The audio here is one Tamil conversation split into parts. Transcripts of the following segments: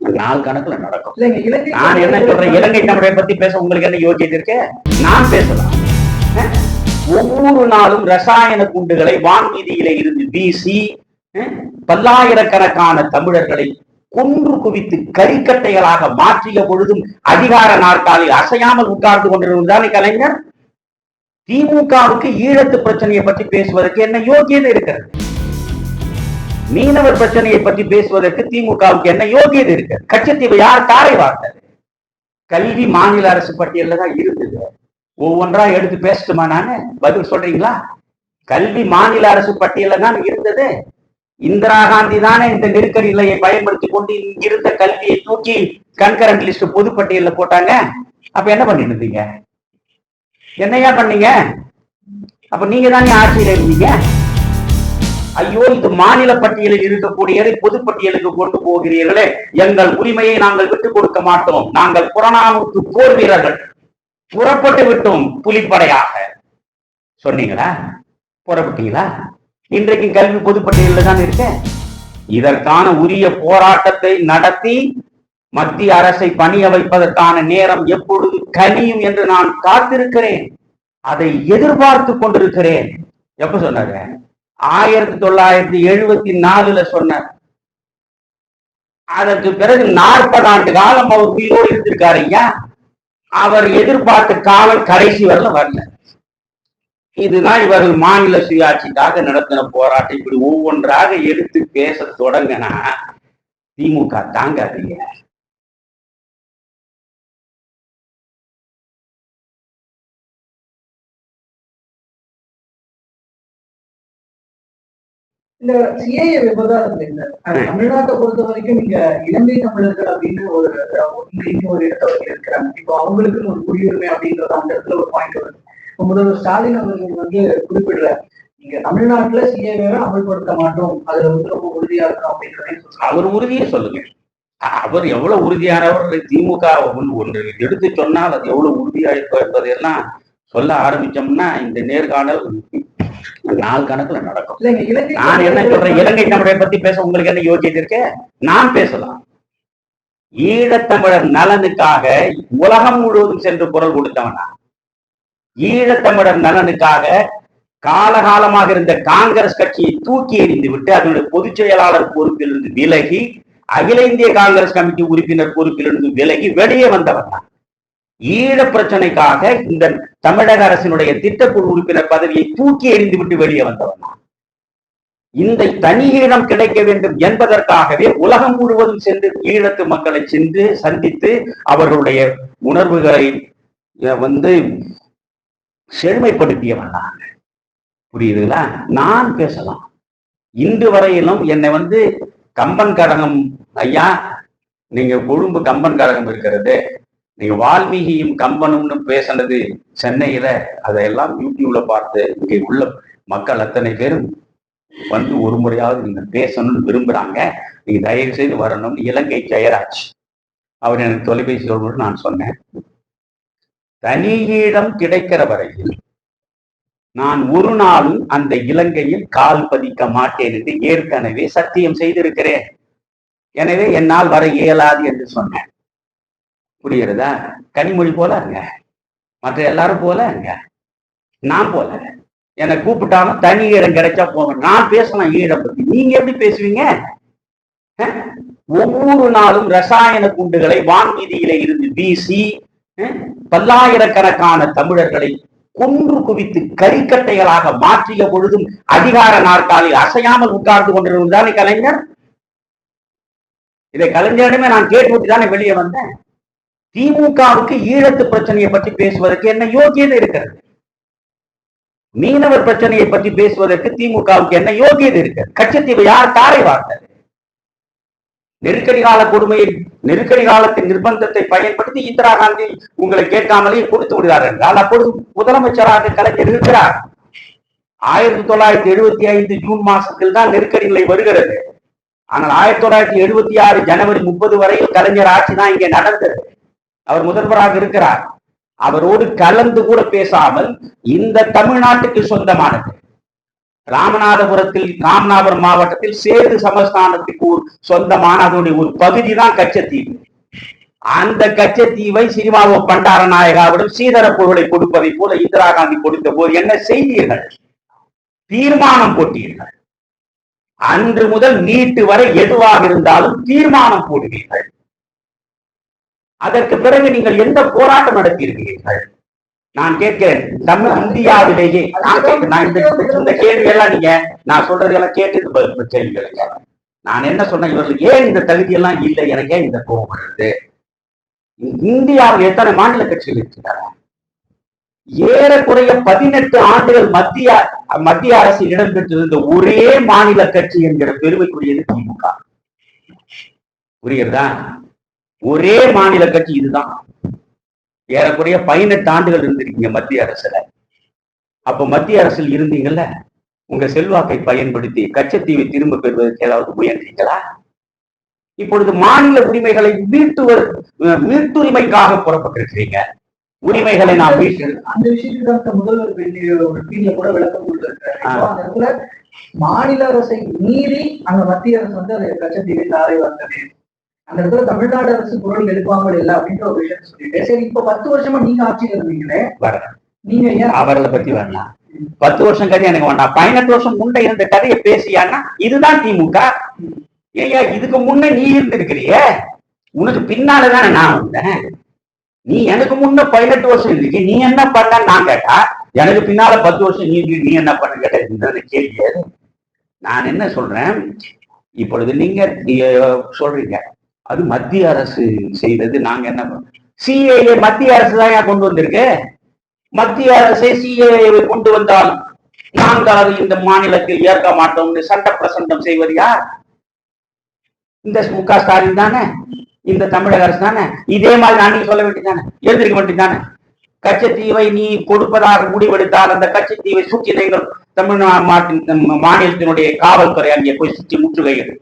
நாள் கணக்குல நடக்கும். நான் என்ன சொல்றேன்? இலங்கை தமிழரை பத்தி பேச உங்களுக்கு என்ன யோகியது இருக்கு நான் பேசலாம்? ஒவ்வொரு நாளும் ரசாயன குண்டுகளை வான்வீதியில இருந்து வீசி பல்லாயிரக்கணக்கான தமிழர்களை கொன்று குவித்து கரிக்கட்டைகளாக மாற்றிய பொழுதும் அதிகார நாற்காலில் அசையாமல் உட்கார்ந்து கொண்டிருந்தானே கலைஞர்? திமுகவுக்கு ஈழத்து பிரச்சனையை பற்றி பேசுவதற்கு என்ன யோகியதை இருக்கிறது? மீனவர் பிரச்சனையை பற்றி பேசுவதற்கு திமுகவுக்கு என்ன யோகியது இருக்கு? கச்சத்தீவை யார் தாரை வார்த்தது? கல்வி மாநில அரசு பட்டியலில் தான் இருந்தது. ஒவ்வொன்றா எடுத்து பேசட்டுமா நானு? பதில் சொல்றீங்களா? கல்வி மாநில அரசு பட்டியல தான் இருந்தது. இந்திரா காந்தி தானே இந்த நெருக்கடி நிலையை பயன்படுத்தி கொண்டு இங்கிருந்த கல்வியை தூக்கி கன்கரண்ட் லிஸ்ட் பொதுப்பட்டியல்ல போட்டாங்க. அப்ப என்ன பண்ணிட்டு இருந்தீங்க? என்னையா பண்ணீங்க? அப்ப நீங்க தானே ஆட்சியில இருந்தீங்க? ஐயோ இது மாநில பட்டியலில் இருக்கக்கூடியதை பொதுப்பட்டியலுக்கு கொண்டு போகிறீர்களே. எங்கள் உரிமையை நாங்கள் விட்டுக் கொடுக்க மாட்டோம். நாங்கள் புறநானூற்று போர் வீரர்கள். புறப்பட்டு விட்டோம் புலிப்படையாக. சொன்னீங்களா? புறப்பட்டீங்களா? இன்றைக்கு கல்வி பொதுப்பட்டியலில் தான் இருக்கேன் இதற்கான உரிய போராட்டத்தை நடத்தி மத்திய அரசை பணிய வைப்பதற்கான நேரம் எப்பொழுது கனியும் என்று நான் காத்திருக்கிறேன். அதை எதிர்பார்த்து கொண்டிருக்கிறேன். எப்ப சொன்னாரு? ஆயிரத்தி தொள்ளாயிரத்தி எழுபத்தி நாலுல சொன்னார். அதற்கு பிறகு நாற்பது ஆண்டு காலம் அவர் உயிரோடு இருந்திருக்காரு ஐயா. அவர் எதிர்பார்த்த காலம் கடைசி வரல வரல. இதுதான் இவர்கள் மாநில சுயாட்சிக்காக நடத்தின போராட்டம். இப்படி ஒவ்வொன்றாக எடுத்து பேச தொடங்கினா திமுக தாங்க தாங்காதீங்க இந்த சிஏஏ இல்ல அது தமிழ்நாட்டை பொறுத்த வரைக்கும் இங்க இலங்கை தமிழர்கள் அப்படின்னு ஒரு இங்க ஒரு இடத்துல இருக்கிறாங்க. இப்போ அவங்களுக்குன்னு ஒரு குடியுரிமை அப்படின்றது அந்த இடத்துல ஒரு பாயிண்ட் வருது. முதல்வர் ஸ்டாலின் அவர்கள் வந்து குறிப்பிடுற இங்க தமிழ்நாட்டுல சிஏஏவை அமல்படுத்த மாட்டோம். அதுல வந்து ரொம்ப உறுதியா இருக்கும் அப்படின்றதையும் அவர் உறுதியை சொல்லுங்க. அவர் எவ்வளவு உறுதியானவர்? திமுக ஒன்று ஒன்று. எடுத்து சொன்னால் அது எவ்வளவு உறுதியா இருக்கும் என்பதையெல்லாம் சொல்ல ஆரம்பிச்சோம்னா இந்த நேர்காணல் நாள் கணக்குல நடக்கும். நான் என்ன சொல்றேன்? இலங்கை தமிழரை பத்தி பேச உங்களுக்கு என்ன யோசிச்சு இருக்கு நான் பேசலாம். ஈழத்தமிழர் நலனுக்காக உலகம் முழுவதும் சென்று குரல் கொடுத்தவனா? ஈழத்தமிழர் நலனுக்காக காலகாலமாக இருந்த காங்கிரஸ் கட்சியை தூக்கி எறிந்து விட்டு அதனுடைய பொதுச் செயலாளர் பொறுப்பிலிருந்து விலகி அகில இந்திய காங்கிரஸ் கமிட்டி உறுப்பினர் பொறுப்பிலிருந்து விலகி வெளியே வந்தவன் தான். ஈழ பிரச்சனைக்காக இந்த தமிழக அரசினுடைய திட்டக்குழு உறுப்பினர் பதவியை தூக்கி எறிந்து விட்டு வெளியே வந்தவர். இந்த தனி கிடைக்க வேண்டும் என்பதற்காகவே உலகம் முழுவதும் சென்று ஈழத்து மக்களை சென்று சந்தித்து அவர்களுடைய உணர்வுகளை வந்து செழுமைப்படுத்தியவன் நான் புரியுதுங்களா? நான் பேசலாம். இன்று வரையிலும் என்னை வந்து கம்பன் கழகம் ஐயா நீங்க கொழும்பு கம்பன் கழகம் இருக்கிறது. நீங்க வால்மீகியும் கம்பனும்னு பேசினது சென்னையில அதையெல்லாம் யூடியூப்ல பார்த்து இங்கே உள்ள மக்கள் அத்தனை பேரும் வந்து ஒரு முறையாவது நீங்க பேசணும்னு விரும்புறாங்க. நீங்க தயவு செய்து வரணும்னு இலங்கை ஜெயராஜ் அவர் எனக்கு தொலைபேசி சொல்வது நான் சொன்னேன். தனியிடம் கிடைக்கிற வரையில் நான் ஒரு நாளும் அந்த இலங்கையில் கால் பதிக்க மாட்டேன் என்று ஏற்கனவே சத்தியம் செய்திருக்கிறேன். எனவே என்னால் வர இயலாது என்று சொன்னேன். புரியுறதா கனிமொழி போல அங்க மற்ற எல்லாரும் போல இருங்க. நான் போல. என்னை கூப்பிட்டாலும் தனி இடம் கிடைச்சா போவேன் நான் பேசலாம் ஈழம் பத்தி. நீங்க எப்படி பேசுவீங்க? ஒவ்வொரு நாளும் ரசாயன குண்டுகளை வான்வீதியில இருந்து வீசி பல்லாயிரக்கணக்கான தமிழர்களை கொன்று குவித்து கரிக்கட்டைகளாக மாற்றிய பொழுதும் அதிகார நாற்காலில் அசையாமல் உட்கார்ந்து கொண்டிருந்தானே கலைஞர்? இதை கலைஞரிடமே நான் கேட்டுவிட்டு தானே வெளியே வந்தேன். திமுகவுக்கு ஈழத்து பிரச்சனையை பற்றி பேசுவதற்கு என்ன யோகியதை இருக்கிறது? மீனவர் பிரச்சனையை பற்றி பேசுவதற்கு திமுகவுக்கு என்ன யோகியதை இருக்கிறது? கட்சத்தீவை யார் தாரை வார்த்தது? நெருக்கடி கால கொடுமையை நெருக்கடி காலத்தின் நிர்பந்தத்தை பயன்படுத்தி இந்திரா காந்தி உங்களை கேட்காமலேயே கொடுத்து விடுகிறார் என்றால் அப்பொழுது முதலமைச்சராக கலைஞர் இருக்கிறார். ஆயிரத்தி தொள்ளாயிரத்தி எழுபத்தி ஐந்து ஜூன் மாசத்தில் தான் நெருக்கடி நிலை வருகிறது. ஆனால் ஆயிரத்தி தொள்ளாயிரத்தி எழுபத்தி ஆறு ஜனவரி முப்பது வரையில் கலைஞர் ஆட்சி தான் இங்கே நடந்தது. அவர் முதல்வராக இருக்கிறார். அவரோடு கலந்து கூட பேசாமல் இந்த தமிழ்நாட்டுக்கு சொந்தமானது. ராமநாதபுரத்தில் ராமநாதபுரம் மாவட்டத்தில் சேது சமஸ்தானத்துக்கு சொந்தமான அதனுடைய ஒரு பகுதி தான் கச்சத்தீவு. அந்த கச்சத்தீவை சினிமாவோ பண்டார நாயகாவிடம் சீதர பொருளை கொடுப்பதை போல இந்திரா காந்தி கொடுத்த போது என்ன செய்தீர்கள்? தீர்மானம் போட்டீர்கள். அன்று முதல் நீட்டு வரை எதுவாக இருந்தாலும் தீர்மானம் போடுவீர்கள். அதற்கு பிறகு நீங்கள் எந்த போராட்டம் நடத்தியிருக்கிறீர்கள்? நான் கேட்கிறேன் தமிழ் இந்தியாவிலேயே நான் இந்த கேள்வி எல்லாம் நீங்க நான் சொல்றதெல்லாம் கேட்டு நான் என்ன சொன்னேன் இவர்களுக்கு ஏன் இந்த தகுதி எல்லாம் இல்லை? எனக்கு ஏன் இந்த கோபம் வருது? இந்தியாவில் எத்தனை மாநில கட்சிகள் இருக்கிறாங்க? ஏறக்குறைய பதினெட்டு ஆண்டுகள் மத்திய மத்திய அரசு இடம்பெற்றிருந்த ஒரே மாநில கட்சி என்கிற பெருமைக்குரியது திமுக. புரியுறதா ஒரே மாநில கட்சி இதுதான். ஏறக்குறைய பதினெட்டு ஆண்டுகள் இருந்திருக்கீங்க மத்திய அரசுல. அப்ப மத்திய அரசில் இருந்தீங்கல்ல உங்க செல்வாக்கை பயன்படுத்தி கச்சத்தீவை திரும்ப பெறுவதற்கு ஏதாவது முயன்றீங்களா இப்பொழுது மாநில உரிமைகளை மீட்டுவர் மீட்டுரிமைக்காக புறப்பட்டிருக்கிறீங்க. உரிமைகளை மீட்டு அந்த விஷயத்துக்கு முதல்வர் ஒரு பீட்ல கூட விளக்கம் இடத்துல மாநில அரசை மீறி அந்த மத்திய அரசு வந்து அதை கச்சத்தீவை தாரை வந்தது அந்த இடத்துல தமிழ்நாடு அரசு குரல் எழுப்பாமல் இல்லை அப்படின்ற ஒரு விஷயம் சொல்லிட்டு. சரி இப்ப பத்து வருஷமா நீங்க ஆட்சியில் இருந்தீங்களே? நீங்க ஏன் அவர்களை பத்தி வரலாம். பத்து வருஷம் கதை எனக்கு வேண்டாம். பதினெட்டு வருஷம் முன்ன இருந்த கதையை பேசியான்னா இதுதான் திமுக. ஏய்யா இதுக்கு முன்ன நீ இருந்திருக்கிறியே. உனக்கு பின்னாலதானே நான் வந்தேன். நீ எனக்கு முன்ன பதினெட்டு வருஷம் இருந்துச்சு நீ என்ன பண்ண நான் கேட்டா எனக்கு பின்னால பத்து வருஷம் நீ நீ என்ன பண்ண கேட்ட இந்த கேள்வி. நான் என்ன சொல்றேன்? இப்பொழுது நீங்க சொல்றீங்க. அது மத்திய அரசு செய்தது. நாங்க என்ன சிஏஏ மத்திய அரசு தான் ஏன் கொண்டு வந்திருக்கு. மத்திய அரசே சிஏஏ கொண்டு வந்தால் நாங்கள் இந்த மாநிலத்தில் ஏற்க மாட்டோம்னு சட்ட பிரசண்டம் செய்வது யார்? இந்த மு க ஸ்டாலின் தானே? இந்த தமிழக அரசு தானே? இதே மாதிரி நான் சொல்ல வேண்டியதானே எழுந்திருக்க வேண்டியதானே கச்சத்தீவை நீ கொடுப்பதாக முடிவெடுத்தால் அந்த கச்சத்தீவை சுற்றி நீங்கள் தமிழ்நாட்டின் மாநிலத்தினுடைய காவல்துறை அங்கே போய் சுற்றி முற்றுகையிடும்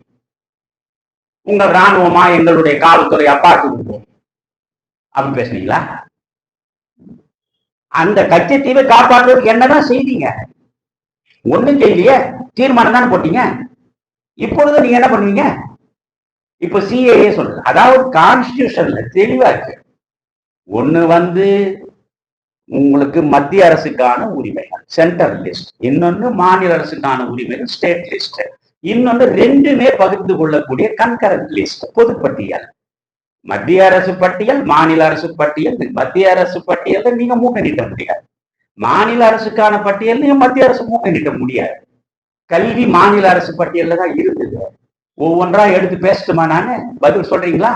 உங்கள் இராணுவமா எங்களுடைய காவல்துறை அப்பாக்கு கொடுப்போம். அப்படி பேசுனீங்களா? அந்த கச்சத்தீவை காப்பாற்றுறதுக்கு என்னதான் செய்தீங்க? ஒண்ணும் செய்யலையே. தீர்மானம் தானே போட்டீங்க? இப்பொழுது நீங்க என்ன பண்ணுவீங்க? இப்ப சிஏஏ சொல்றது அதாவது கான்ஸ்டியூஷன்ல தெளிவா இருக்கு. ஒண்ணு வந்து உங்களுக்கு மத்திய அரசுக்கான உரிமைகள் சென்ட்ரல் லிஸ்ட் இன்னொன்னு மாநில அரசுக்கான உரிமைகள் ஸ்டேட் லிஸ்ட் இன்னொன்று ரெண்டுமே பகிர்ந்து கொள்ளக்கூடிய கன்கரண்ட் லிஸ்ட் பொதுப்பட்டியல் மத்திய அரசு பட்டியல் மாநில அரசு பட்டியல் மத்திய அரசு பட்டியல்ல நீங்க மூக்க நீட்ட முடியாது. மாநில அரசுக்கான பட்டியல் நீங்க மத்திய அரசு மூக்க நீட்ட முடியாது. கல்வி மாநில அரசு பட்டியல்ல தான் இருந்தது. ஒவ்வொன்றா எடுத்து பேசட்டுமா நானு? பதில் சொல்றீங்களா?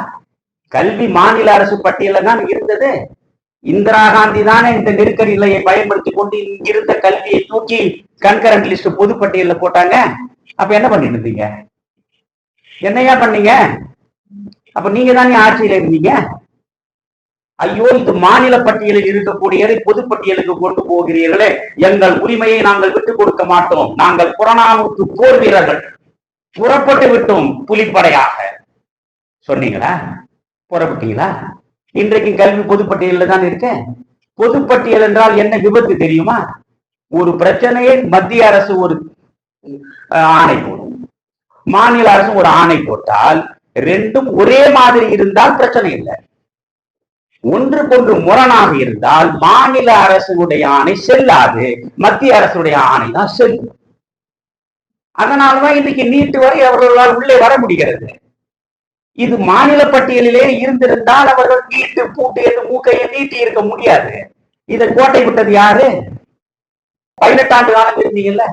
கல்வி மாநில அரசு பட்டியல தான் இருந்தது. இந்திரா காந்தி தானே இந்த நெருக்கடி நிலையை பயன்படுத்தி கொண்டு இங்கிருந்த கல்வியை தூக்கி கன்கரண்ட் லிஸ்ட் பொதுப்பட்டியலில் போட்டாங்க. அப்ப என்ன பண்ணிட்டு இருந்தீங்க? என்னையா பண்ணீங்க? அப்ப நீங்க தானே ஆட்சியில இருந்தீங்க? ஐயோ இது மாநில பட்டியலில் இருக்கக்கூடியதை பொதுப்பட்டியலுக்கு கொண்டு போகிறீர்களே. எங்கள் உரிமையை நாங்கள் விட்டுக் கொடுக்க மாட்டோம். நாங்கள் புறநானூற்று போர் வீரர்கள். புறப்பட்டு விட்டோம் புலிப்படையாக. சொன்னீங்களா? புறப்பட்டீங்களா? இன்றைக்கு கல்வி பொதுப்பட்டியலில் தான் இருக்கேன். பொதுப்பட்டியல் என்றால் என்ன விபத்து தெரியுமா? ஒரு பிரச்சனையை மத்திய அரசு ஒரு ஆணை போடும். மாநில அரசு ஒரு ஆணை போட்டால் ரெண்டும் ஒரே மாதிரி இருந்தால் பிரச்சனை இல்லை. ஒன்றுக்கொன்று முரணாக இருந்தால் மாநில அரசுடைய ஆணை செல்லாது. மத்திய அரசுடைய ஆணை தான் செல்லும். அதனாலதான் இன்னைக்கு நீட்டு வரை அவர்களால் உள்ளே வர முடிகிறது. இது மாநில பட்டியலிலே இருந்திருந்தால் அவர்கள் நீட்டு பூட்டு என்று மூக்கையை நீட்டி இருக்க முடியாது. இதை கோட்டை விட்டது யாரு? பதினெட்டாண்டு காலம் இருந்தீங்கல்ல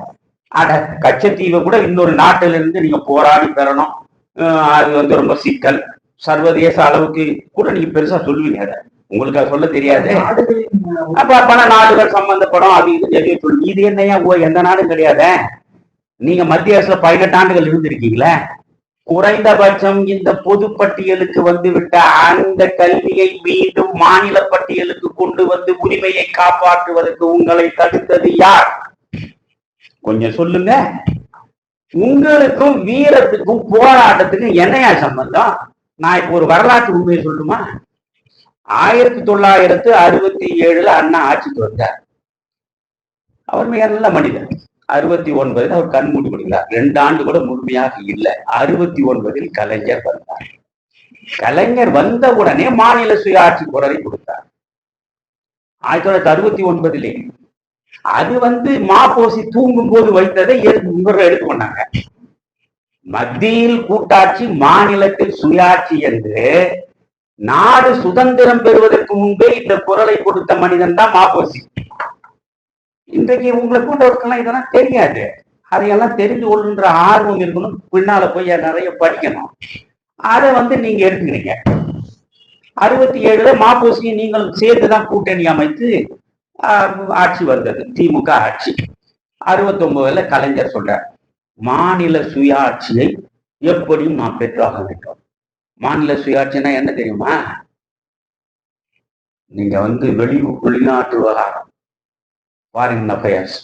அட கச்சத்தீவை கூட இன்னொரு நாட்டில இருந்து நீங்க போராடி பெறணும். அது வந்து ரொம்ப சிக்கல். சர்வதேச அளவுக்கு கூட நீங்க பெருசா சொல்லுவீங்க அதை. உங்களுக்கு அது சொல்ல தெரியாது. அப்ப பல நாடுகள் சம்பந்தப்படும் அது இது நிறைய சொல்லு. இது என்னையா? ஓ எந்த நாடும் கிடையாது. நீங்க மத்திய அரசுல பதினெட்டு ஆண்டுகள் இருந்திருக்கீங்களே. குறைந்தபட்சம் இந்த பொது பட்டியலுக்கு வந்து அந்த கல்வியை மீண்டும் மாநில பட்டியலுக்கு கொண்டு வந்து உரிமையை காப்பாற்றுவதற்கு உங்களை தடுத்தது யார்? கொஞ்சம் சொல்லுங்க. உங்களுக்கும் வீரத்துக்கும் போராட்டத்துக்கும் என்னையா சம்பந்தம்? நான் இப்போ ஒரு வரலாற்று உண்மையை சொல்லணுமா ஆயிரத்தி தொள்ளாயிரத்து அறுபத்தி ஏழுல அண்ணா ஆட்சிக்கு வந்தார். அவர் மிக நல்ல மனிதர். அறுபத்தி ஒன்பதில் அவர் கண் மூடி கொடுக்கிறார் ரெண்டு ஆண்டு கூட முழுமையாக இல்லை. அறுபத்தி ஒன்பதில் கலைஞர் வந்தார். கலைஞர் வந்த உடனே மாநில சுயாட்சி குரலை கொடுத்தார். ஆயிரத்தி தொள்ளாயிரத்தி அறுபத்தி ஒன்பதிலே அது வந்து மாப்போசி தூங்கும் போது வைத்ததை எ- இவர்கள் எடுத்துக்கொண்டாங்க. மத்தியில் கூட்டாட்சி மாநிலத்தில் சுயாட்சி என்று நாடு சுதந்திரம் பெறுவதற்கு முன்பே இந்த குரலை கொடுத்த மனிதன் தான் மாப்போசி. இன்றைக்கு உங்களை போன்றவருக்கெல்லாம் இதெல்லாம் தெரியாது. அதையெல்லாம் தெரிந்து கொள்ளுன்ற ஆர்வம் இருக்கணும். பின்னால போய் நிறைய படிக்கணும். அதை வந்து நீங்க எடுத்துக்கிறீங்க. அறுபத்தி ஏழுல மாப்போசியை நீங்களும் சேர்த்துதான் கூட்டணி அமைத்து ஆட்சி வந்தது திமுக ஆட்சி. அறுபத்தி ஒன்பதுல கலைஞர் சொல்றார் மாநில சுயாட்சியை எப்படியும் நாம் பெற்றாக வேண்டும். மாநில சுயாட்சினா என்ன தெரியுமா? நீங்க வந்து வெளி வெளிநாட்டு விவகாரம். ஃபாரின் அஃபேர்ஸ்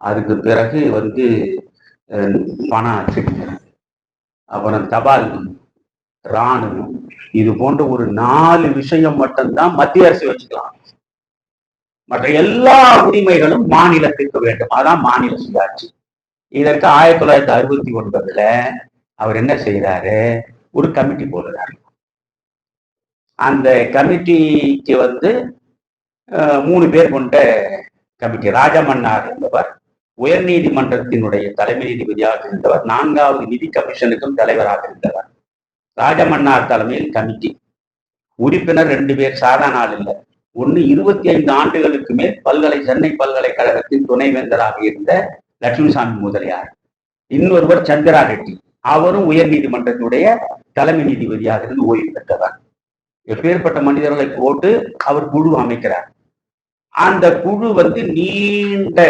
அதுக்கு பிறகு வந்து பண பணம் அப்புறம் தபால் இராணுவம் இது போன்ற ஒரு நாலு விஷயம் மட்டும்தான் மத்திய அரசு வச்சுக்கலாம். மற்ற எல்லா உரிமைகளும் மாநிலத்திற்கு வேண்டும். அதான் மாநில சுயாட்சி. இதற்கு ஆயிரத்தி தொள்ளாயிரத்தி அறுபத்தி ஒன்பதுல அவர் என்ன செய்யறாரு ஒரு கமிட்டி போடுறாரு. அந்த கமிட்டிக்கு வந்து மூணு பேர் கொண்ட கமிட்டி. ராஜமன்னார் என்பவர் உயர்நீதிமன்றத்தினுடைய தலைமை நீதிபதியாக இருந்தவர் நான்காவது நிதி கமிஷனுக்கும் தலைவராக இருந்தவர். ராஜமன்னார் தலைமையில் கமிட்டி. உறுப்பினர் ரெண்டு பேர் சாதாரண ஆள் இல்லை. ஒன்னு இருபத்தி ஐந்து ஆண்டுகளுக்கு மேல் பல்கலை சென்னை பல்கலைக்கழகத்தின் துணைவேந்தராக இருந்த லட்சுமிசாமி முதலியார். இன்னொருவர் சந்திரா ரெட்டி. அவரும் உயர் நீதிமன்றத்தினுடைய தலைமை நீதிபதியாக இருந்து ஓய்வு பெற்றவர். எப்பேற்பட்ட மனிதர்களை போட்டு அவர் குழு அமைக்கிறார். அந்த குழு வந்து நீண்ட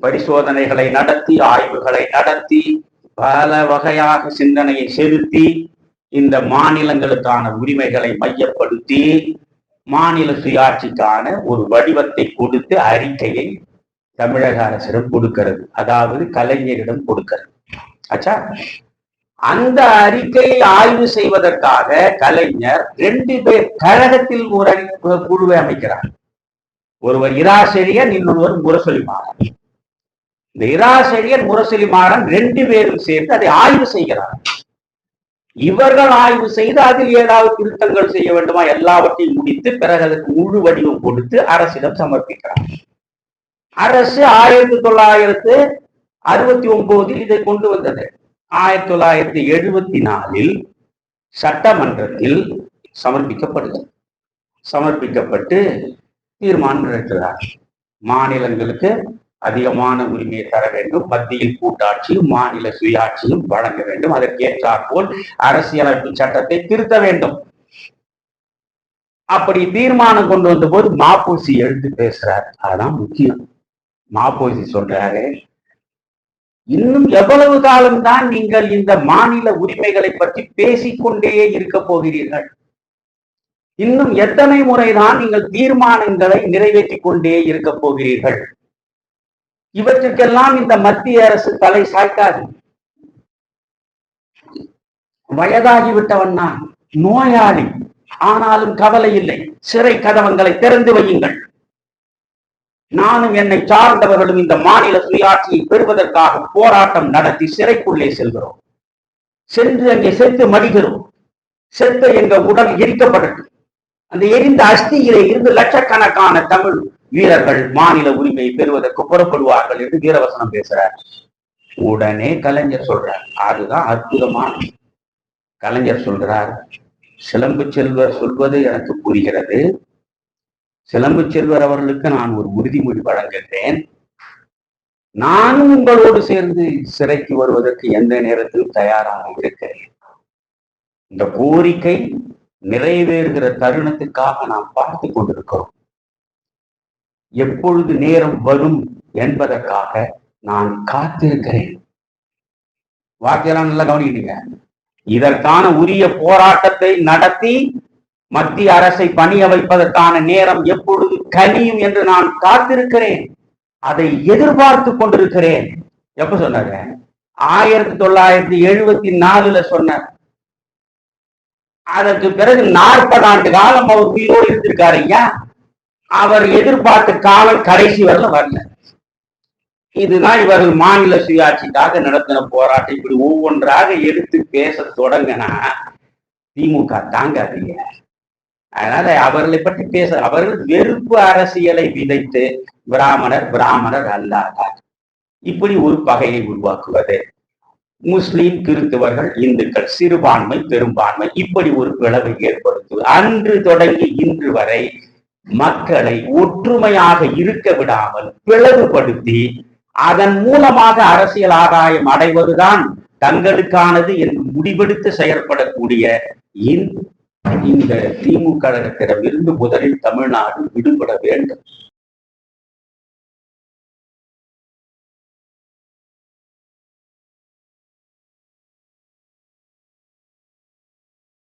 பரிசோதனைகளை நடத்தி ஆய்வுகளை நடத்தி பல வகையாக சிந்தனையை செலுத்தி இந்த மாநிலங்களுக்கான உரிமைகளை மையப்படுத்தி மாநில சுயாட்சிக்கான ஒரு வடிவத்தை கொடுத்து அறிக்கையை தமிழக அரசிடம் கொடுக்கிறது. அதாவது கலைஞரிடம் கொடுக்கிறது. ஆச்சா அந்த அறிக்கையை ஆய்வு செய்வதற்காக கலைஞர் ரெண்டு பேர் கழகத்தில் ஒரு குழுவை அமைக்கிறார். ஒருவர் இராசெழியன் இன்னொருவர் முரசொலி மாறன் இந்த இராசெழியன் முரசொலி மாறன் ரெண்டு பேரும் சேர்ந்து அதை ஆய்வு செய்கிறார். இவர்கள் ஆய்வு செய்து அதில் ஏதாவது திருத்தங்கள் செய்ய வேண்டுமா? எல்லாவற்றையும் முடித்து பிறகு அதற்கு முழு வடிவம் கொடுத்து அரசிடம் சமர்ப்பிக்கிறார். அரசு ஆயிரத்தி தொள்ளாயிரத்து அறுபத்தி ஒன்பதில் இதை கொண்டு வந்தது. ஆயிரத்தி தொள்ளாயிரத்தி எழுபத்தி நாலில் சட்டமன்றத்தில் சமர்ப்பிக்கப்படுகிறது சமர்ப்பிக்கப்பட்டு தீர்மானம் நிறைவேற்றுகிறார் மாநிலங்களுக்கு அதிகமான உரிமையை தர வேண்டும். மத்தியில் கூட்டாட்சியும் மாநில சுயாட்சியும் வழங்க வேண்டும். அதற்கேற்றாற்போல் அரசியலமைப்பு சட்டத்தை திருத்த வேண்டும். அப்படி தீர்மானம் கொண்டு வந்த போது மாப்போசி எழுந்து பேசுறார். அதான் முக்கியம். மாப்போசி சொல்றாரு இன்னும் எவ்வளவு காலம்தான் நீங்கள் இந்த மாநில உரிமைகளை பற்றி பேசிக்கொண்டே இருக்க போகிறீர்கள்? இன்னும் எத்தனை முறைதான் நீங்கள் தீர்மானங்களை நிறைவேற்றிக் கொண்டே இருக்க போகிறீர்கள்? இவற்றுக்கெல்லாம் இந்த மத்திய அரசு தலை சாய்க்காது. வயதாகிவிட்டவன் நான் நோயாளி. ஆனாலும் கவலை இல்லை. சிறை கதவங்களை திறந்து வையுங்கள். நானும் என்னை சார்ந்தவர்களும் இந்த மாநில சுயாட்சியை பெறுவதற்காக போராட்டம் நடத்தி சிறைக்குள்ளே செல்கிறோம். சென்று அங்கே செத்து மடிகிறோம். செத்த எங்க உடல் எரிக்கப்பட்டது அந்த எரிந்த அஸ்தியிலே இருந்து லட்சக்கணக்கான தமிழ் வீரர்கள் மாநில உரிமையை பெறுவதற்கு புறப்படுவார்கள் என்று வீரவசனம் பேசுறார். உடனே கலைஞர் சொல்றார். அதுதான் அற்புதமான கலைஞர் சொல்றார். சிலம்பு செல்வர் சொல்வது எனக்கு புரிகிறது. சிலம்பு செல்வர் அவர்களுக்கு நான் ஒரு உறுதிமொழி வழங்குகிறேன். நானும் உங்களோடு சேர்ந்து சிறைக்கு வருவதற்கு எந்த நேரத்திலும் தயாராக இருக்கிறேன். இந்த கோரிக்கை நிறைவேறுகிற தருணத்துக்காக நாம் பார்த்து கொண்டிருக்கிறோம். எப்பொழுது நேரம் வரும் என்பதற்காக நான் காத்திருக்கிறேன். வார்த்தையெல்லாம் நல்லா கவனிக்கிட்டீங்க இதற்கான உரிய போராட்டத்தை நடத்தி மத்திய அரசை பணிய வைப்பதற்கான நேரம் எப்பொழுது கனியும் என்று நான் காத்திருக்கிறேன். அதை எதிர்பார்த்து கொண்டிருக்கிறேன். எப்ப சொன்னாங்க ஆயிரத்தி தொள்ளாயிரத்தி எழுபத்தி நாலுல சொன்னார். அதற்கு பிறகு நாற்பது ஆண்டு காலம் அவர் உயிரோடு இருந்திருக்காரு ஐயா. அவர் எதிர்பார்த்த காலம் கடைசி வரல வரல. இதுதான் இவர்கள் மாநில சுயாட்சிக்காக நடத்தின போராட்டம். இப்படி ஒவ்வொன்றாக எடுத்து பேச தொடங்கினா திமுக தாங்காதீங்க. அதனால அவர்களை பற்றி பேச அவர்கள் வெறுப்பு அரசியலை விதைத்து பிராமணர் பிராமணர் அல்லாதார். இப்படி ஒரு பகையை உருவாக்குவது. முஸ்லீம் கிறிஸ்தவர்கள் இந்துக்கள் சிறுபான்மை பெரும்பான்மை இப்படி ஒரு பிளவை ஏற்படுத்துவது. அன்று தொடங்கி இன்று வரை மக்களை ஒற்றுமையாக இருக்க விடாமல் பிளவுபடுத்தி அதன் மூலமாக அரசியல் ஆதாயம் அடைவதுதான் தங்களுக்கானது என்று முடிவெடுத்து செயற்படக்கூடிய இந்த திமுக இருந்து முதலில் தமிழ்நாடு விடுபட வேண்டும்.